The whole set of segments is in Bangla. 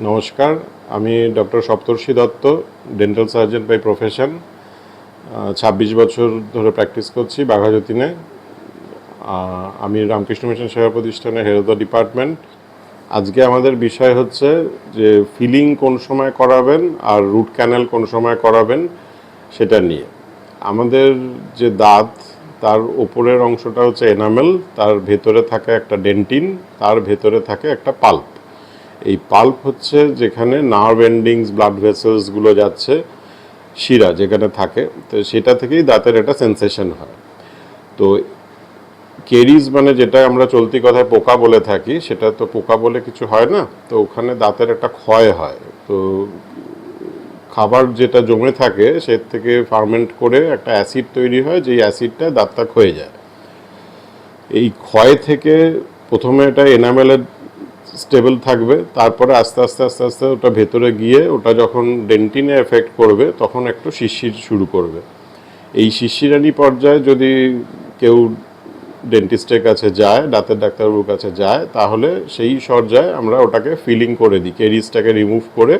নমস্কার, আমি doctor Saptarshi Dutta dental surgeon by profession ছাব্বিশ বছর ধরে প্র্যাকটিস করছি বাঘাযতীনে। আমি রামকৃষ্ণ মিশন সেবা প্রতিষ্ঠানের দ্য ডিপার্টমেন্ট আজকে আমাদের বিষয় হচ্ছে যে ফিলিং কোন সময় করাবেন আর রুট ক্যানেল কোন সময় করাবেন সেটা নিয়ে। আমাদের যে দাঁত, তার ওপরের অংশটা হচ্ছে এনামেল তার ভেতরে থাকে একটা ডেন্টিন তার ভেতরে থাকে একটা পাল্প এই পাল্প হচ্ছে যেখানে নার্ভ এন্ডিংস, ব্লাড ভেসেলসগুলো যাচ্ছে, শিরা যেখানে থাকে, তো সেটা থেকেই দাঁতের একটা সেন্সেশন হয়। তো কেরিজ মানে যেটা আমরা চলতি কথায় পোকা বলে থাকি, সেটা তো পোকা বলে কিছু হয় না, তো ওখানে দাঁতের একটা ক্ষয় হয়। তো খাবার যেটা জমে থাকে, সে থেকে ফার্মেন্ট করে একটা অ্যাসিড তৈরি হয়, যেই অ্যাসিডটা দাঁতটা ক্ষয়ে যায়। এই ক্ষয় থেকে প্রথমে এটা এনামেলের স্টেবল থাকবে, তারপরে আস্তে আস্তে আস্তে আস্তে ওটা ভেতরে গিয়ে ওটা যখন ডেন্টিনে এফেক্ট করবে, তখন একটু শিশির শুরু করবে। এই শিশিরানি পর্যায়ে যদি কেউ ডেন্টিস্টের কাছে যায় দাঁতের ডাক্তারবাবুর কাছে যায়, তাহলে সেই পর্যায়ে আমরা ওটাকে ফিলিং করে দিই কেরিজটাকে রিমুভ করে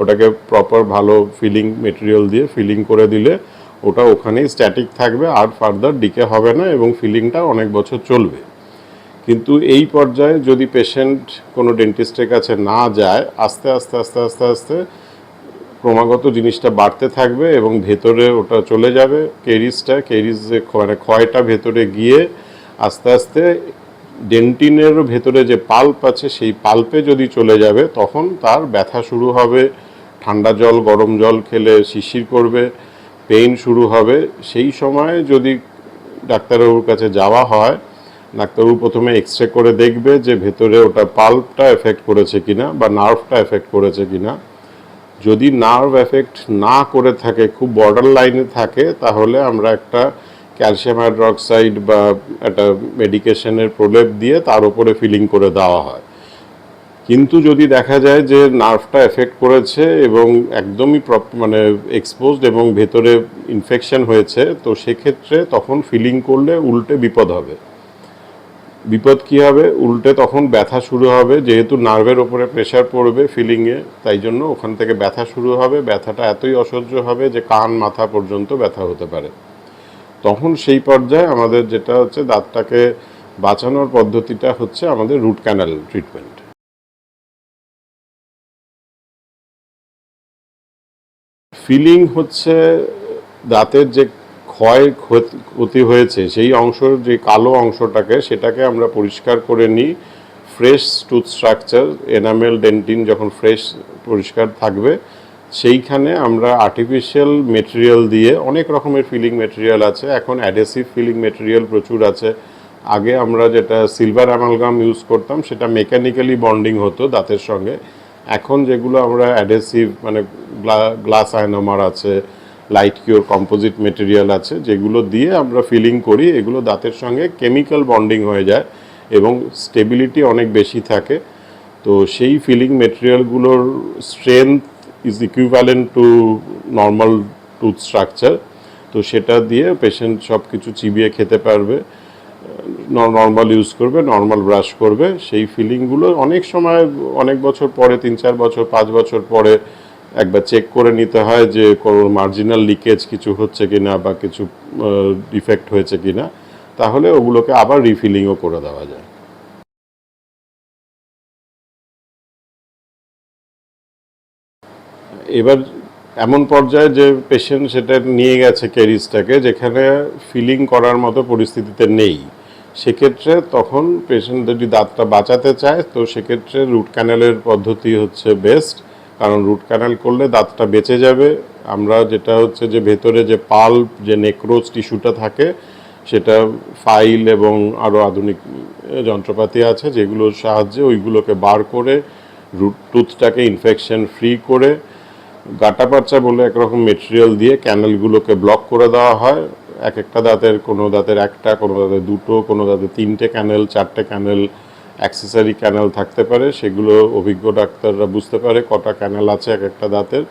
ওটাকে প্রপার ভালো ফিলিং মেটেরিয়াল দিয়ে ফিলিং করে দিলে ওটা ওখানেই স্ট্যাটিক থাকবে, আর ফার্দার ডিকে হবে না এবং ফিলিংটা অনেক বছর চলবে। কিন্তু এই পর্যায়ে যদি পেশেন্ট কোনো ডেন্টিস্টের কাছে না যায়, আস্তে আস্তে আস্তে আস্তে আস্তে ক্রমাগত জিনিসটা বাড়তে থাকবে এবং ভেতরে ওটা চলে যাবে কেরিজটা কেরিজ মানে ক্ষয়টা ভেতরে গিয়ে আস্তে আস্তে ডেন্টিনের ভেতরে যে পাল্প আছে, সেই পাল্পে যদি চলে যাবে, তখন তার ব্যথা শুরু হবে, ঠান্ডা জল, গরম জল খেলে শিশির করবে পেইন শুরু হবে। সেই সময় যদি ডাক্তারবাবুর কাছে যাওয়া হয় ডাক্তারবাবু প্রথমে এক্স রে করে দেখবে যে ভেতরে ওটা পাল্পটা এফেক্ট করেছে কিনা বা নার্ভটা এফেক্ট করেছে কিনা। যদি নার্ভ এফেক্ট না করে থাকে, খুব বর্ডার লাইনে থাকে, তাহলে আমরা একটা ক্যালসিয়াম হাইড্রক্সাইড বা একটা মেডিকেশনের প্রলেপ দিয়ে তার উপরে ফিলিং করে দেওয়া হয়। কিন্তু যদি দেখা যায় যে নার্ভটা এফেক্ট করেছে এবং একদমই মানে এক্সপোজড এবং ভেতরে ইনফেকশন হয়েছে, তো সেক্ষেত্রে তখন ফিলিং করলে উল্টে বিপদ হবে। বিপদ কি হবে? উল্টে তখন ব্যথা শুরু হবে, যেহেতু নার্ভের ওপরে প্রেশার পড়বে ফিলিংয়ে তাই জন্য ওখান থেকে ব্যথা শুরু হবে, ব্যথাটা এতই অসহ্য হবে যে কান, মাথা পর্যন্ত ব্যথা হতে পারে। তখন সেই পর্যায়ে আমাদের যেটা হচ্ছে, দাঁতটাকে বাঁচানোর পদ্ধতিটা হচ্ছে আমাদের রুট ক্যানাল ট্রিটমেন্ট ফিলিং হচ্ছে, দাঁতের যে ক্ষয় ক্ষত- হয়েছে, সেই অংশের যে কালো অংশটাকে, সেটাকে আমরা পরিষ্কার করে নিই। Fresh tooth structure enamel dentin যখন ফ্রেশ পরিষ্কার থাকবে, সেইখানে আমরা আর্টিফিশিয়াল মেটেরিয়াল দিয়ে, অনেক রকমের ফিলিং মেটেরিয়াল আছে, এখন অ্যাডেসিভ ফিলিং মেটেরিয়াল প্রচুর আছে। আগে আমরা যেটা সিলভার অ্যামালগাম ইউজ করতাম, সেটা মেকানিক্যালি বন্ডিং হতো দাঁতের সঙ্গে। এখন যেগুলো আমরা অ্যাডেসিভ মানে গ্লাস আয়নোমার আছে লাইট কিওর কম্পোজিট মেটেরিয়াল আছে, যেগুলো দিয়ে আমরা ফিলিং করি, এগুলো দাঁতের সঙ্গে কেমিক্যাল বন্ডিং হয়ে যায় এবং স্টেবিলিটি অনেক বেশি থাকে। তো সেই filling মেটেরিয়ালগুলোর strength is equivalent to normal tooth structure তো সেটা দিয়ে পেশেন্ট সব কিছু চিবিয়ে খেতে পারবে নর্মাল ইউজ করবে নর্মাল ব্রাশ করবে। সেই ফিলিংগুলো অনেক সময়, অনেক বছর পরে তিন চার বছর, পাঁচ বছর পরে একবার চেক করে নিতে হয় যে কোনো মার্জিনাল লিকেজ কিছু হচ্ছে কিনা বা কিছু ডিফেক্ট হয়েছে কি না তাহলে ওগুলোকে আবার রিফিলিংও করে দেওয়া যায়। এবার এমন পর্যায়ে যে পেশেন্ট সেটা নিয়ে গেছে ক্যারিজটাকে যেখানে ফিলিং করার মতো পরিস্থিতিতে নেই, সেক্ষেত্রে তখন পেশেন্ট যদি দাঁতটা বাঁচাতে চায়, তো সেক্ষেত্রে রুট ক্যানেলের পদ্ধতি হচ্ছে বেস্ট কারণ রুট ক্যানেল করলে দাঁতটা বেঁচে যাবে। আমরা যেটা হচ্ছে যে ভেতরে যে পাল্প, যে নেক্রোজ টিস্যুটা থাকে, সেটা ফাইল এবং আরও আধুনিক যন্ত্রপাতি আছে যেগুলোর সাহায্যে ওইগুলোকে বার করে রুট, টুথটাকে ইনফেকশন ফ্রি করে গাটা পাচ্চা বলে একরকম মেটেরিয়াল দিয়ে ক্যানেলগুলোকে ব্লক করে দেওয়া হয়। এক একটা দাঁতের, কোনো দাঁতের একটা, কোনো দাঁতের দুটো, কোনো দাঁতের তিনটে ক্যানেল, চারটে ক্যানেল অ্যাক্সেসারি ক্যানেল থাকতে পারে, সেগুলো অভিজ্ঞ ডাক্তাররা বুঝতে পারে, কটা ক্যানেল আছে এক একটা দাঁতের।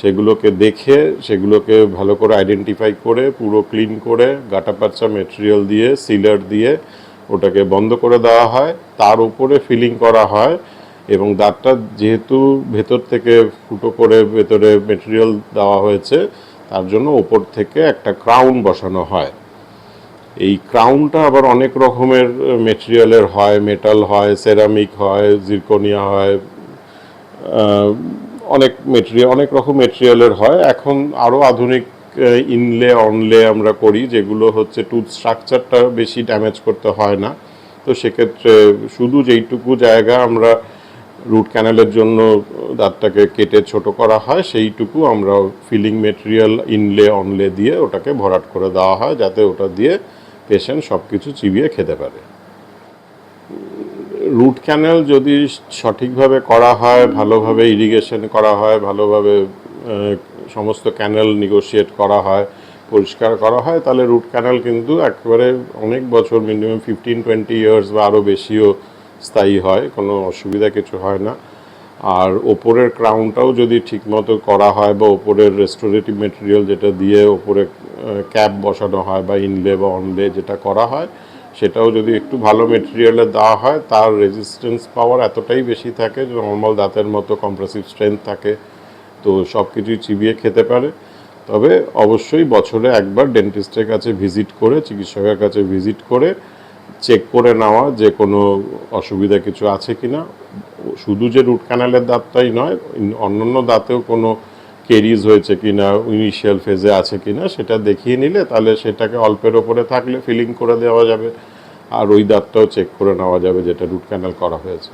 সেগুলোকে দেখে, সেগুলোকে ভালো করে আইডেন্টিফাই করে, পুরো ক্লিন করে, গাটা পাচ্চা মেটেরিয়াল দিয়ে সিলার দিয়ে ওটাকে বন্ধ করে দেওয়া হয়। তার উপরে ফিলিং করা হয় এবং দাঁতটা যেহেতু ভেতর থেকে ফুটো করে ভেতরে মেটেরিয়াল দেওয়া হয়েছে, তার জন্য ওপর থেকে একটা ক্রাউন বসানো হয়। এই ক্রাউনটা আবার অনেক রকমের মেটেরিয়ালের হয় মেটাল হয় সেরামিক হয় জিরকোনিয়া হয় অনেক মেটেরিয়াল অনেক রকম মেটেরিয়ালের হয়। এখন আরও আধুনিক ইনলে অনলে আমরা করি, যেগুলো হচ্ছে টুথ স্ট্রাকচারটা বেশি ড্যামেজ করতে হয় না। তো সেক্ষেত্রে শুধু যেইটুকু জায়গা আমরা রুট ক্যানেলের জন্য দাঁতটাকে কেটে ছোট করা হয়, সেইটুকু আমরা ফিলিং মেটেরিয়াল ইনলে অনলে দিয়ে ওটাকে ভরাট করে দেওয়া হয়, যাতে ওটা দিয়ে পেশেন্ট সব কিছু চিবিয়ে খেতে পারে। রুট ক্যানেল যদি সঠিকভাবে করা হয়, ভালোভাবে ইরিগেশন করা হয়, ভালোভাবে সমস্ত ক্যানেল নিগোশিয়েট করা হয়, পরিষ্কার করা হয়, তাহলে রুট ক্যানেল কিন্তু একেবারে অনেক বছর, মিনিমাম ফিফটিন, টোয়েন্টি ইয়ার্স বা আরও বেশিও স্থায়ী হয়, কোনো অসুবিধা কিছু হয় না। আর ওপরের ক্রাউনটাও যদি ঠিকমতো করা হয় বা ওপরের রেস্টোরেটিভ মেটেরিয়াল যেটা দিয়ে ওপরে ক্যাপ বসানো হয় বা ইনলে বা অনলে যেটা করা হয়, সেটাও যদি একটু ভালো মেটেরিয়ালে দেওয়া হয়, তার রেজিস্ট্যান্স পাওয়ার এতটাই বেশি থাকে যে নর্মাল দাঁতের মতো কম্প্রেসিভ স্ট্রেংথ থাকে। তো সব কিছুই চিবিয়ে খেতে পারে। তবে অবশ্যই বছরে একবার ডেন্টিস্টের কাছে ভিজিট করে, চিকিৎসকের কাছে ভিজিট করে চেক করে নেওয়া যে কোনো অসুবিধা কিছু আছে কি না শুধু যে রুট ক্যানালের দাঁতটাই নয় অন্যান্য দাঁতেও কোনো কেরিজ হয়েছে কি না ইনিশিয়াল ফেজে আছে কি না সেটা দেখিয়ে নিলে তাহলে সেটাকে অল্পের ওপরে থাকলে ফিলিং করে দেওয়া যাবে। আর ওই দাঁতটাও চেক করে নেওয়া যাবে যেটা রুট ক্যানাল করা হয়েছে।